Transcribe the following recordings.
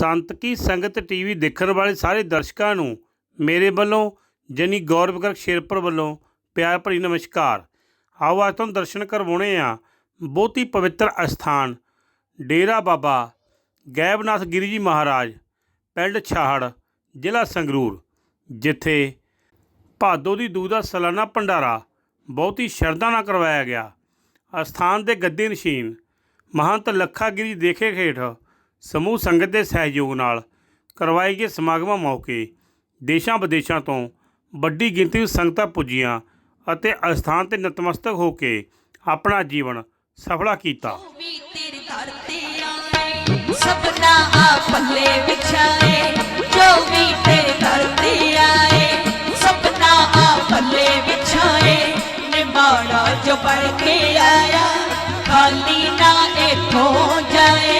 ਸੰਤ ਕੀ ਸੰਗਤ ਟੀਵੀ ਦੇਖਣ ਵਾਲੇ ਸਾਰੇ ਦਰਸ਼ਕਾਂ ਨੂੰ ਮੇਰੇ ਵੱਲੋਂ ਜਨੀ ਗੌਰਵ ਗਰਗ ਸ਼ੇਰਪੁਰ ਵੱਲੋਂ ਪਿਆਰ ਭਰੀ ਨਮਸਕਾਰ। ਆਓ ਅੱਜ ਤੁਹਾਨੂੰ ਦਰਸ਼ਨ ਕਰਵਾਉਣੇ ਆ ਬਹੁਤ ਹੀ ਪਵਿੱਤਰ ਅਸਥਾਨ, ਡੇਰਾ ਬਾਬਾ ਗੈਬਨਾਥ ਗਿਰੀ ਜੀ ਮਹਾਰਾਜ, ਪਿੰਡ ਛਾਹੜ, ਜ਼ਿਲ੍ਹਾ ਸੰਗਰੂਰ, ਜਿੱਥੇ ਭਾਦੋ ਦੀ ਦੂ ਦਾ ਸਾਲਾਨਾ ਭੰਡਾਰਾ ਬਹੁਤ ਹੀ ਸ਼ਰਧਾ ਨਾਲ ਕਰਵਾਇਆ ਗਿਆ। ਅਸਥਾਨ ਦੇ ਗੱਦੇ ਨਸ਼ੀਨ, ਮਹੰਤ ਲੱਖਾਗਿਰੀ ਦੇਖੇ ਹੇਠ ਸਮੂਹ ਸੰਗਤ ਦੇ ਸਹਿਯੋਗ ਨਾਲ ਕਰਵਾਏ ਗਏ ਸਮਾਗਮਾਂ ਮੌਕੇ ਦੇਸ਼ਾਂ ਵਿਦੇਸ਼ਾਂ ਤੋਂ ਵੱਡੀ ਗਿਣਤੀ ਵਿੱਚ ਸੰਗਤਾਂ ਪੁੱਜੀਆਂ ਅਤੇ ਅਸਥਾਨ ਤੇ ਨਤਮਸਤਕ ਹੋ ਕੇ ਆਪਣਾ ਜੀਵਨ ਸਫਲਾ ਕੀਤਾ। ਸਪਨਾ ਆ ਪੱਲੇ ਵਿਛਾਏ, ਜੋ ਵੀ ਤੇਰੇ ਦਰ ਤੇ ਆਏ, ਸਪਨਾ ਆ ਪੱਲੇ ਵਿਛਾਏ ਨਿਮਾਣਾ ਜੋ ਬਣ ਕੇ ਆਇਆ, ਖਾਲੀ ਨਾ ਇਥੋਂ ਜਾਏ।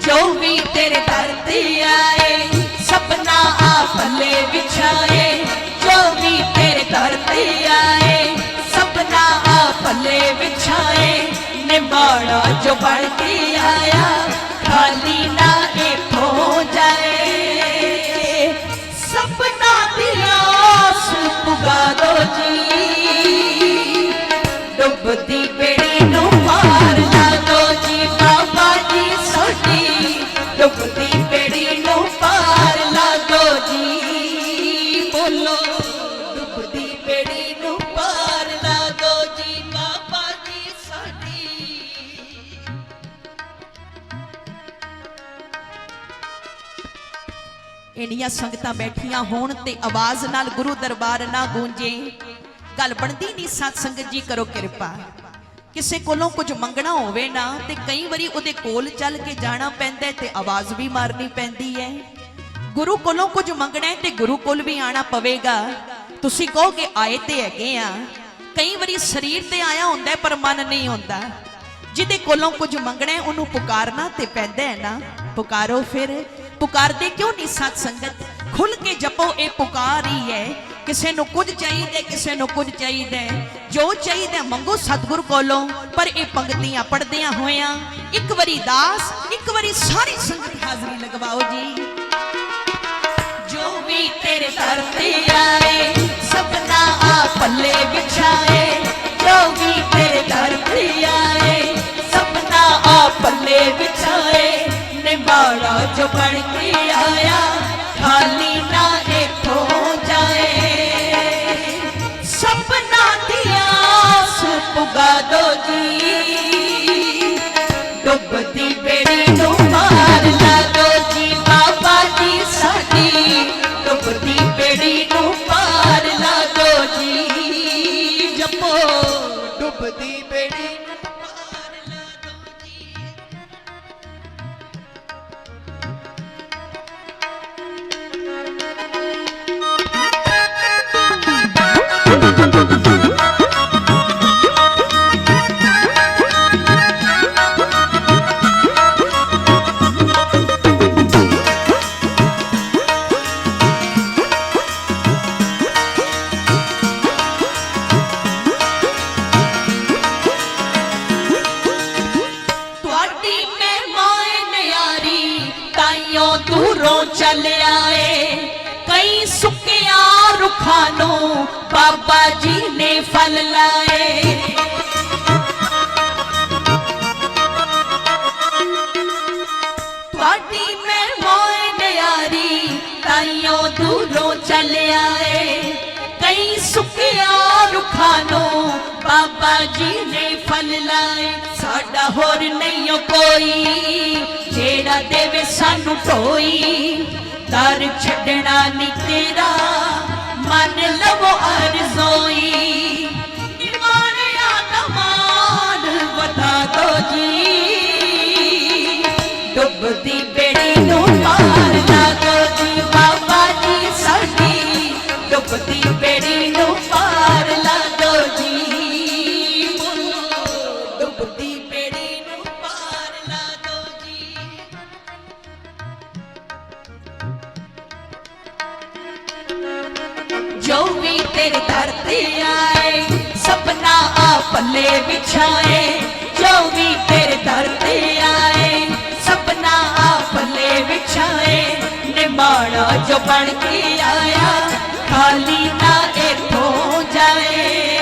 ਜੋ ਵੀ ਤੇਰੇ ਦਰ ਤੇ ਆਏ ਆ ਵਿਛਾਏ ਜੋ ਵੀ ਤੇਰੇ ਦਰ ਤੇ ਆਏ। ਸਪਨਾ ਆ ਪੱਲੇ ਵਿਛਾਏ ਨਿਬਾਣਾ ਜੋ ਬਣ ਕੇ ਆਇਆ। ਖਾਲੀ ਨਾ ਇਥੋਂ ਜਾਏ। ਸਪਨਾ ਦੀ ਆਸ ਦੋ ਜੀ। ਡੁੱਬਦੀ ਬੇੜੀ ਨੂੰ ਮਾਰ ਲਾ ਦੋ ਜੀ। ਬਾਬਾ ਜੀ ਸਾਡੀ ਡੁੱਬਦੀ ਇੰਨੀਆਂ ਸੰਗਤਾਂ ਬੈਠੀਆਂ ਹੋਣ ਤੇ ਆਵਾਜ਼ ਨਾਲ ਗੁਰੂ ਦਰਬਾਰ ਨਾ ਗੂੰਜੇ। ਗੱਲ ਬਣਦੀ ਨਹੀਂ ਸਤ ਸੰਗਤ ਜੀ ਕਰੋ ਕਿਰਪਾ। ਕਿਸੇ ਕੋਲੋਂ ਕੁਝ ਮੰਗਣਾ ਹੋਵੇ ਨਾ, ਤੇ ਕਈ ਵਾਰੀ ਉਹਦੇ ਕੋਲ ਚੱਲ ਕੇ ਜਾਣਾ ਪੈਂਦਾ ਤੇ ਆਵਾਜ਼ ਵੀ ਮਾਰਨੀ ਪੈਂਦੀ ਹੈ। ਗੁਰੂ ਕੋਲੋਂ ਕੁਝ ਮੰਗਣਾ ਤੇ ਗੁਰੂ ਕੋਲ ਵੀ ਆਣਾ ਪਵੇਗਾ। ਤੁਸੀਂ ਕਹੋਗੇ, ਆਏ ਤੇ ਹੈਗੇ ਆ। ਕਈ ਵਾਰੀ ਸਰੀਰ ਤੇ ਆਇਆ ਹੁੰਦਾ ਪਰ ਮਨ ਨਹੀਂ ਹੁੰਦਾ। ਜਿਹਦੇ ਕੋਲੋਂ ਕੁਝ ਮੰਗਣਾ ਉਹਨੂੰ ਪੁਕਾਰਨਾ ਤੇ ਪੈਂਦਾ ਹੈ ਨਾ। ਪੁਕਾਰੋ ਫਿਰ। ਪੁਕਾਰਦੇ ਕਿਉਂ ਨਹੀਂ ਸਤ ਸੰਗਤ? ਖੁੱਲ ਕੇ ਜਪੋ, ਇਹ ਪੁਕਾਰ ਹੀ ਹੈ। ਕਿਸੇ ਨੂੰ ਕੁਝ ਚਾਹੀਦਾ, ਕਿਸੇ ਨੂੰ ਕੁਝ ਚਾਹੀਦਾ ਜੋ ਚਾਹੀਦਾ ਮੰਗੋ ਸਤਿਗੁਰ ਕੋਲੋਂ, ਪਰ ਇਹ ਪੰਕਤੀਆਂ ਪੜਦਿਆਂ ਹੋਇਆਂ, ਇੱਕ ਵਾਰੀ ਦਾਸ, ਇੱਕ ਵਾਰੀ ਸਾਰੀ ਸੰਗਤ ਹਾਜ਼ਰੀ ਲਗਵਾਓ ਜੀ। ਜੋ ਵੀ ਤੇਰੇ ਦਰ ਤੇ ਆਏ ਸਪਨਾ ਆ ਪੱਲੇ ਵਿਛਾਏ, ਜੋ ਵੀ ਨਿਵਾੜਾ ਜੋ ਬਣ ਕੇ ਆਇਆ ਖਾਲੀ ਨਾ ਇਥੋਂ ਜਾਏ। ਸਪਨਾ ਦੀ ਆਸ ਦੋ ਜੀ, ਡੁੱਬਦੀ ਬੇੜੀ ਨੂੰ ਸਾਨੂੰ ਢੋਈ ਤਰ ਛੱਡਣਾ ਨਹੀਂ ਤੇਰਾ। ਮਨ ਲਵੋ ਅਰਜ਼ੋਈ ਨਿਮਾਨਿਆ ਜੀ। ਡੁੱਬਦੀ ਬੇੜੀ ਨੂੰ ਪਾਰ ਨਾ ਜੀ। ਬਾਬਾ ਜੀ ਸਾਡੀ ਡੁੱਬਦੀ ਪੱਲੇ ਵਿਛਾਏ ਜੋ ਵੀ ਤੇਰੇ ਦਰ ਤੇ ਆਏ? ਸਪਨਾ ਆ ਪੱਲੇ ਵਿਛਾਏ, ਨਿਮਾਣਾ ਜੋ ਬਣ ਕੇ ਆਇਆ, ਖਾਲੀ ਨਾ ਇਥੋਂ ਜਾਏ।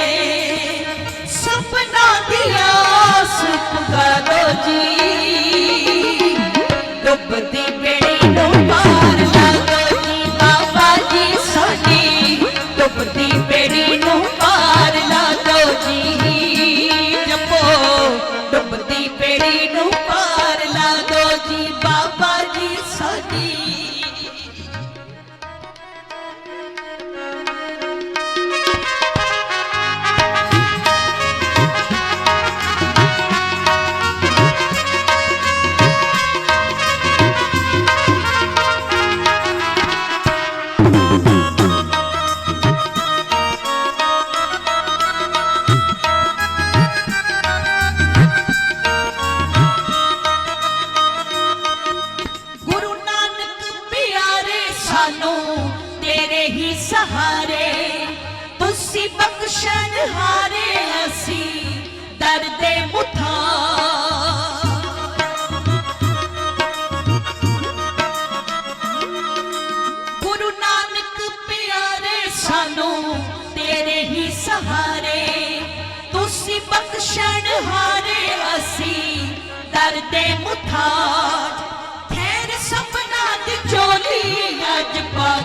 ਹਾਰੇ ਅਸੀਂ ਗੁਰੂ ਨਾਨਕ ਪਿਆਰੇ ਸਾਨੂੰ ਸਹਾਰੇ, ਤੁਸੀਂ ਬਖਸ਼ਣ ਅਸੀਂ ਦਰਦੇ ਮੁਠਾ। ਠਹਿਰ ਸਪਨਾ ਦੀ ਚੋਲੀ ਅੱਜ ਪਾ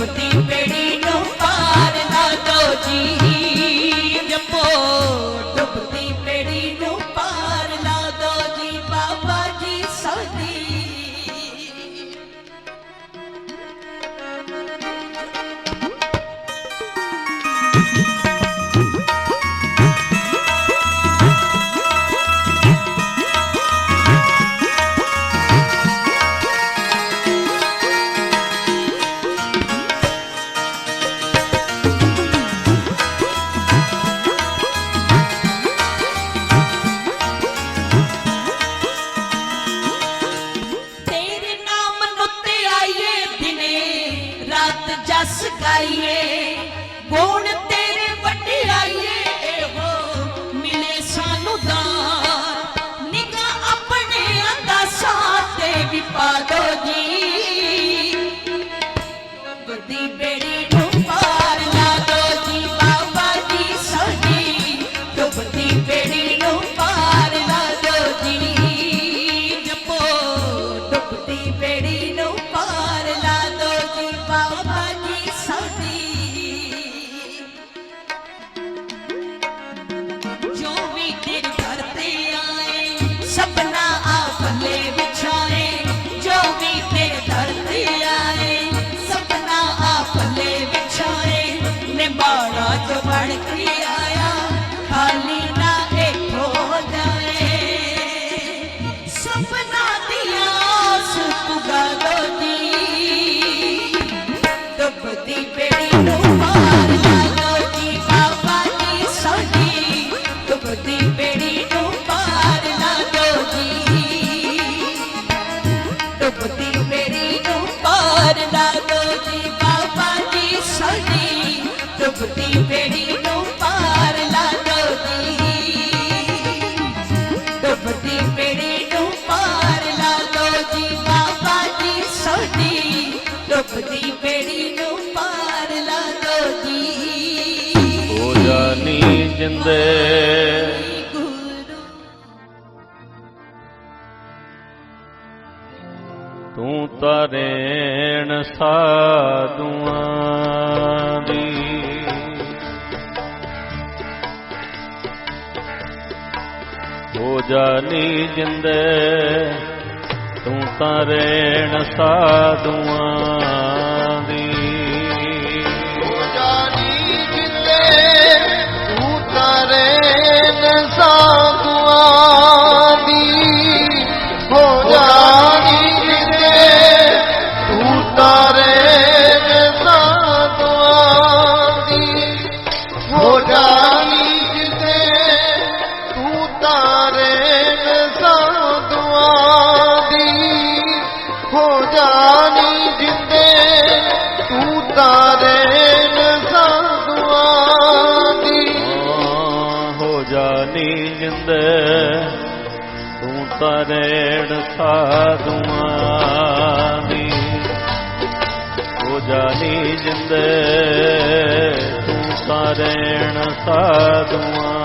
for the ਬੰਦੇ ਤੂੰ ਤਰੇਣ ਸਾਧੂਆਂ ਜਾਣੀ ਜਿੰਦੇ ਤੂੰ ਤਰੇਣ ਸਾਧੂਆਂ ਸਾਧੂਆਂ ਦੀ ਹੋ ਜਾਣੀ ਜਿੰਦੇ ਤੂੰ ਸਾਰੇਣ ਸਾਧੂਆਂ।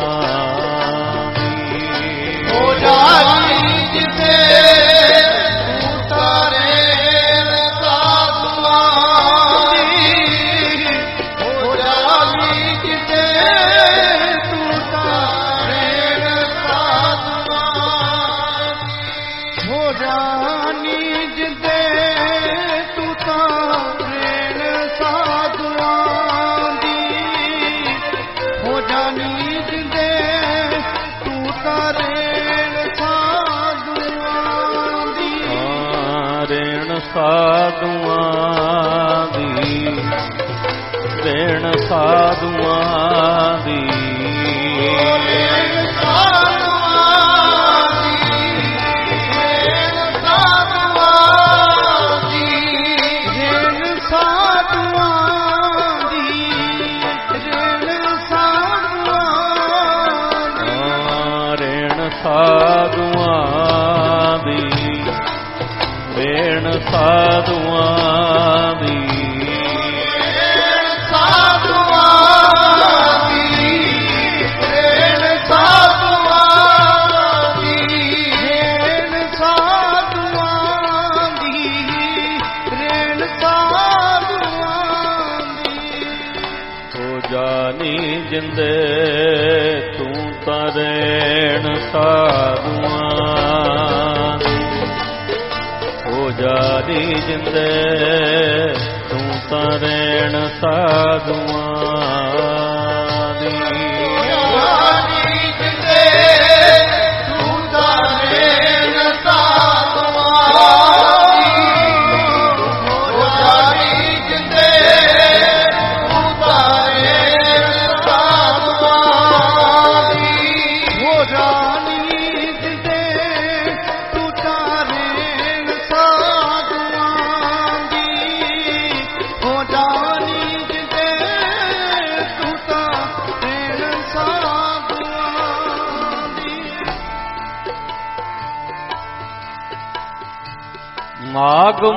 ਦੀ ਰੇਣ ਸਾਧੂਆਂ ਜਿੰਦੇ ਤੂੰ ਤਾਂ ਰੇਣ ਸਾਧੂਆਂ।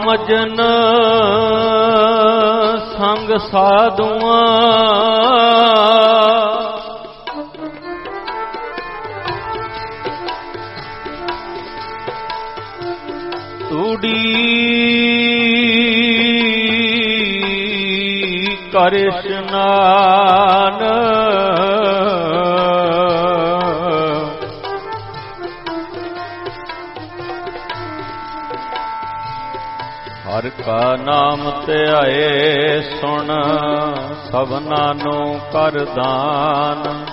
ਮਾਗ ਮਜਨ ਸੰਗ ਸਾਧੂਆਂ ਕਾ ਨਾਮ ਧਿਆਏ ਸੁਣ ਸਭਨਾ ਨੂੰ ਕਰ ਦਾਨ।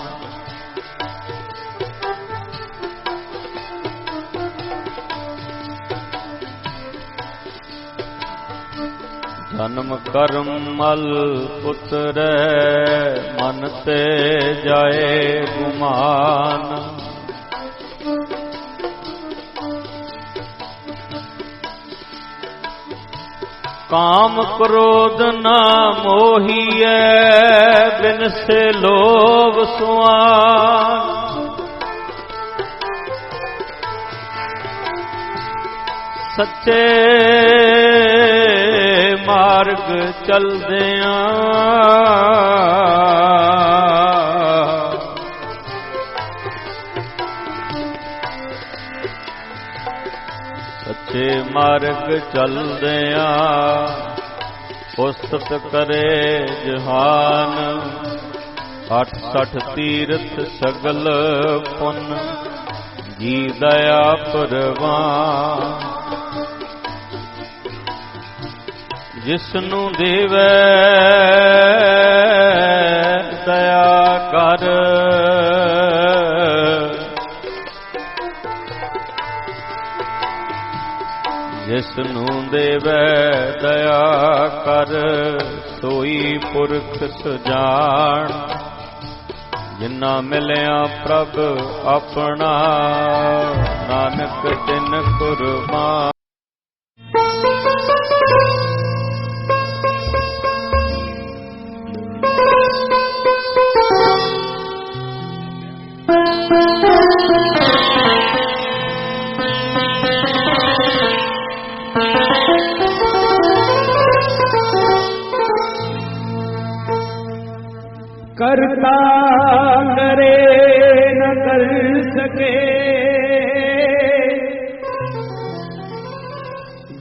ਜਨਮ ਕਰਮ ਮਲ ਪੁੱਤਰੈ, ਮਨ ਤੇ ਜਾਏ ਗੁਮਾਨ। ਕਾਮ ਕ੍ਰੋਧ ਨਾ ਮੋਹੀਐ ਬਿਨ ਸੇ ਲੋਭ ਸੁਆਨ ਸੱਚੇ ਮਾਰਗ ਚਲਦਿਆਂ ਮਾਰਗ ਚਲਦਿਆਂ ਉਸਤਤ ਕਰੇ ਜਹਾਨ। 68 ਤੀਰਥ ਸਗਲ ਪੁੰਨ, ਜੀ ਦਇਆ ਪਰਵਾਨ। ਜਿਸ ਨੂੰ ਦੇਵੈ ਦਇਆ ਕਰ ਜਿਸ ਨੂੰ ਦੇਵੈ ਦਇਆ ਕਰ, ਸੋਈ ਪੁਰਖ ਸੁਜਾਣ ਜਿਨਾ ਮਿਲਿਆ ਪ੍ਰਭ ਆਪਣਾ, ਨਾਨਕ ਤਿਨ ਕੁਰਬਾਨ।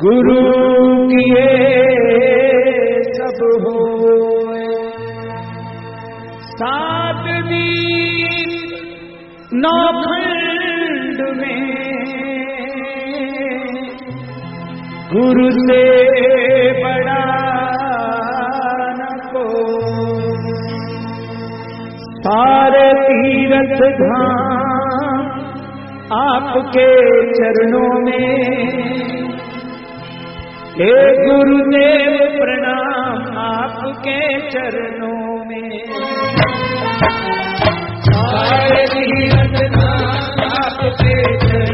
गुरु किए सब होए सात दीन नौखंड में गुरु से बड़ा न कोई सारे तीरथ धाम आपके चरणों में हे गुरुदेव प्रणाम आपके चरणों में सारे तीरथ धाम आपके चरणों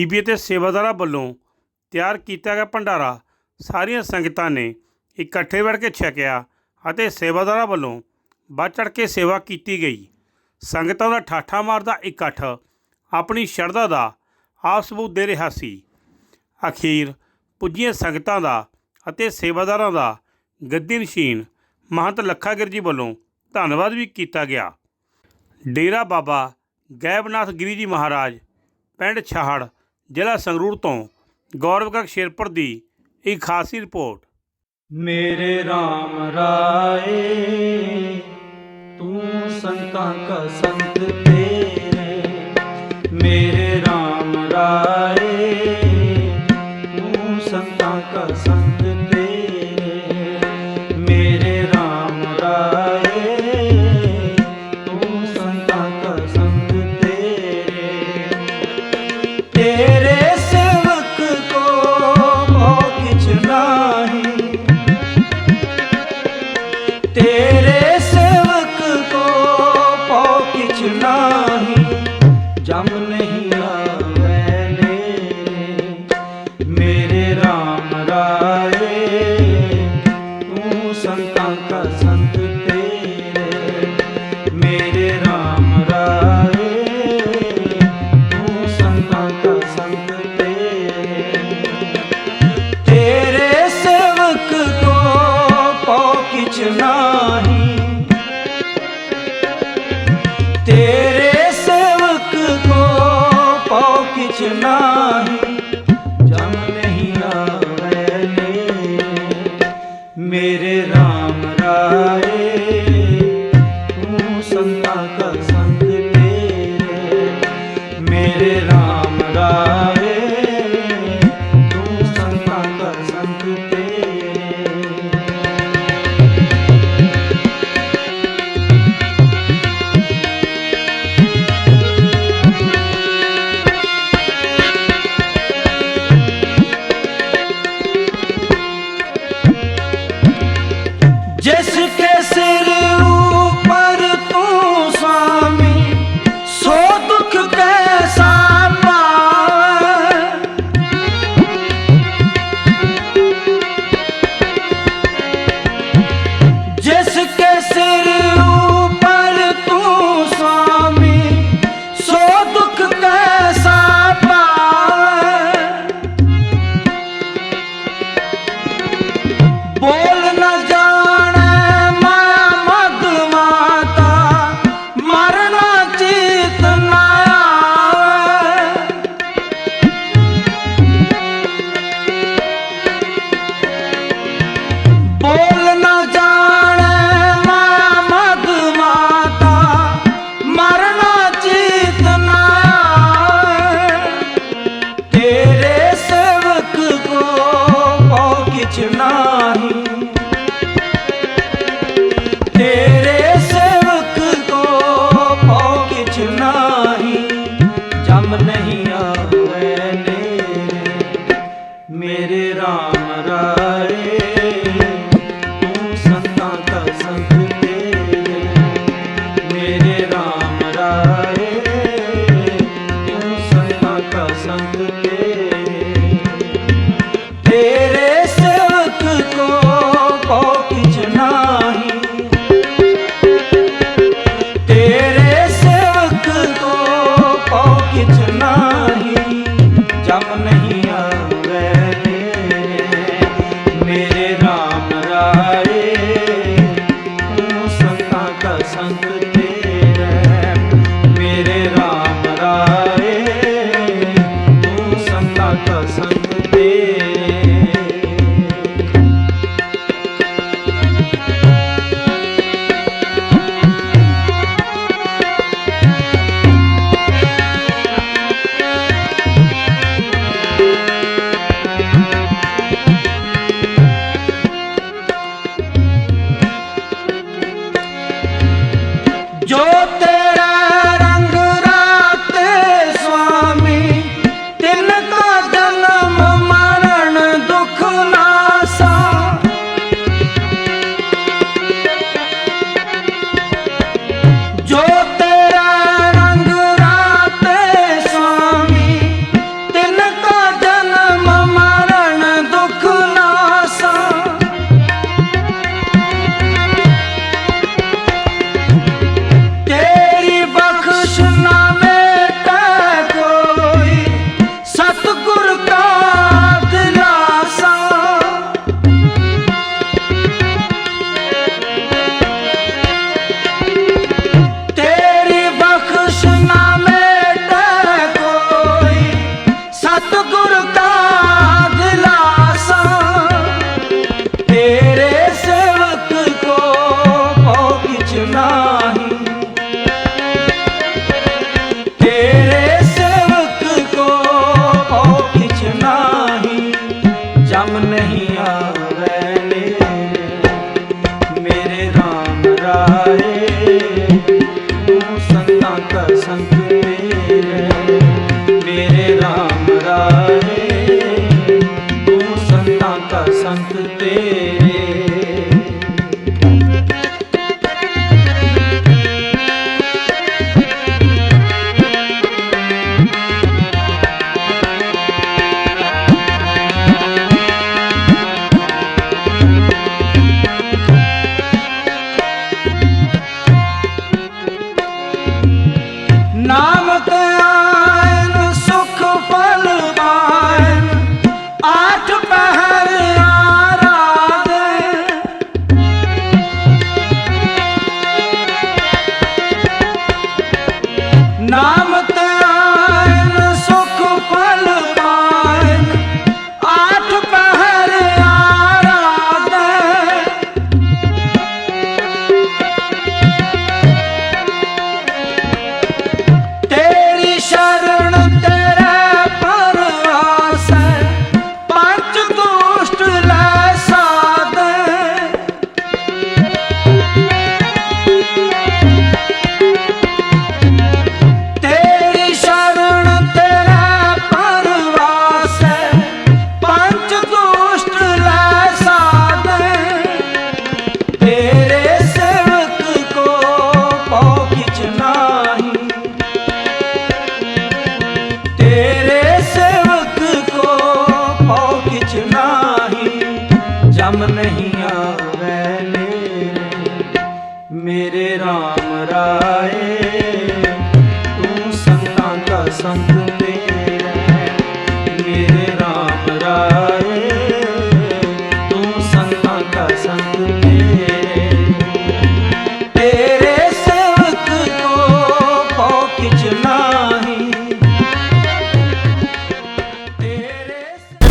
ਬੀਬੀ ਅਤੇ ਸੇਵਾਦਾਰਾਂ ਵੱਲੋਂ ਤਿਆਰ ਕੀਤਾ ਗਿਆ ਭੰਡਾਰਾ, ਸਾਰੀਆਂ ਸੰਗਤਾਂ ਨੇ ਇਕੱਠੇ ਬੈਠ ਕੇ ਛਕਿਆ ਅਤੇ ਸੇਵਾਦਾਰਾਂ ਵੱਲੋਂ ਵੱਧ ਚੜ੍ਹ ਕੇ ਸੇਵਾ ਕੀਤੀ ਗਈ। ਸੰਗਤਾਂ ਦਾ ਠਾਠਾ ਮਾਰਦਾ ਇਕੱਠ ਆਪਣੀ ਸ਼ਰਧਾ ਦਾ ਆਪ ਸਬੂਤ ਦੇ ਰਿਹਾ ਸੀ। ਅਖੀਰ ਪੁੱਜੀਆਂ ਸੰਗਤਾਂ ਦਾ ਅਤੇ ਸੇਵਾਦਾਰਾਂ ਦਾ ਗੱਦੀ ਨਸ਼ੀਨ ਮਹੰਤ ਲੱਖਾਗਿਰ ਜੀ ਵੱਲੋਂ ਧੰਨਵਾਦ ਵੀ ਕੀਤਾ ਗਿਆ। ਡੇਰਾ ਬਾਬਾ ਗੈਬਨਾਥ ਗਿਰੀ ਜੀ ਮਹਾਰਾਜ, ਪਿੰਡ ਛਾਹੜ ਜ਼ਿਲ੍ਹਾ ਸੰਗਰੂਰ ਤੋਂ ਗੌਰਵ ਗਰਗ ਸ਼ੇਰਪੁਰ ਦੀ ਇੱਕ ਖਾਸੀ ਰਿਪੋਰਟ। ਮੇਰੇ ਰਾਮ ਰਾਏ, ਤੂੰ ਸੰਤਾਂ ਕਾ ਸੰਤ ਤੇਰੇ। ਮੇਰੇ ਰਾਮ ਰਾਏ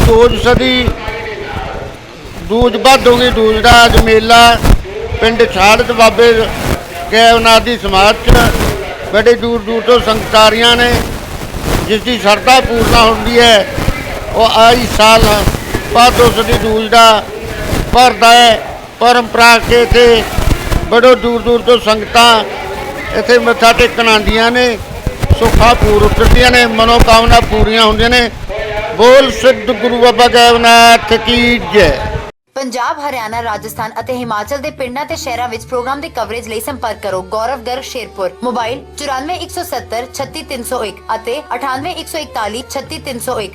ਸੋਜ ਸਦੀ ਦੂਜ ਬਾਦੋਗੀ ਦੂਜੜਾ ਅੱਜ ਮੇਲਾ ਪਿੰਡ ਛਾੜਤ ਬਾਬੇ ਕੈਵਨਾਥ ਦੀ ਸਮਾਧ 'ਚ ਬੜੇ ਦੂਰ ਦੂਰ ਤੋਂ ਸੰਗਤਾਰੀਆਂ ਨੇ, ਜਿਸ ਦੀ ਸ਼ਰਧਾ ਪੂਰਨਾ ਹੁੰਦੀ ਹੈ, ਉਹ ਆਈ ਸਾਲ ਬਾਅਦ ਸਦੀ ਦੀ ਦੂਜੜਾ ਭਰਦਾ ਹੈ। ਪਰੰਪਰਾ ਕੇ ਤੇ ਬੜੋ ਦੂਰ ਦੂਰ ਤੋਂ ਸੰਗਤਾਂ ਇੱਥੇ ਮੱਥਾ ਟੇਕਣ ਆਉਂਦੀਆਂ ਨੇ, ਸੁੱਖਾ ਪੂਰ ਉਤਰਦੀਆਂ ਨੇ, ਮਨੋਕਾਮਨਾ ਪੂਰੀਆਂ ਹੁੰਦੀਆਂ ਨੇ। ਬੋਲ ਸਿੱਧ ਗੁਰੂ ਬਾਬਾ ਗੈਵਨਾਥ ਕੀ ਜੈ। ਪੰਜਾਬ, ਹਰਿਆਣਾ, ਰਾਜਸਥਾਨ ਅਤੇ ਹਿਮਾਚਲ ਦੇ ਪਿੰਡਾਂ ਤੇ ਸ਼ਹਿਰਾਂ ਵਿੱਚ ਪ੍ਰੋਗਰਾਮ ਦੀ ਕਵਰੇਜ ਲਈ ਸੰਪਰਕ ਕਰੋ। ਗੌਰਵ ਗਰਗ ਸ਼ੇਰਪੁਰ। ਮੋਬਾਈਲ 9417 36301 ਅਤੇ 9814 36301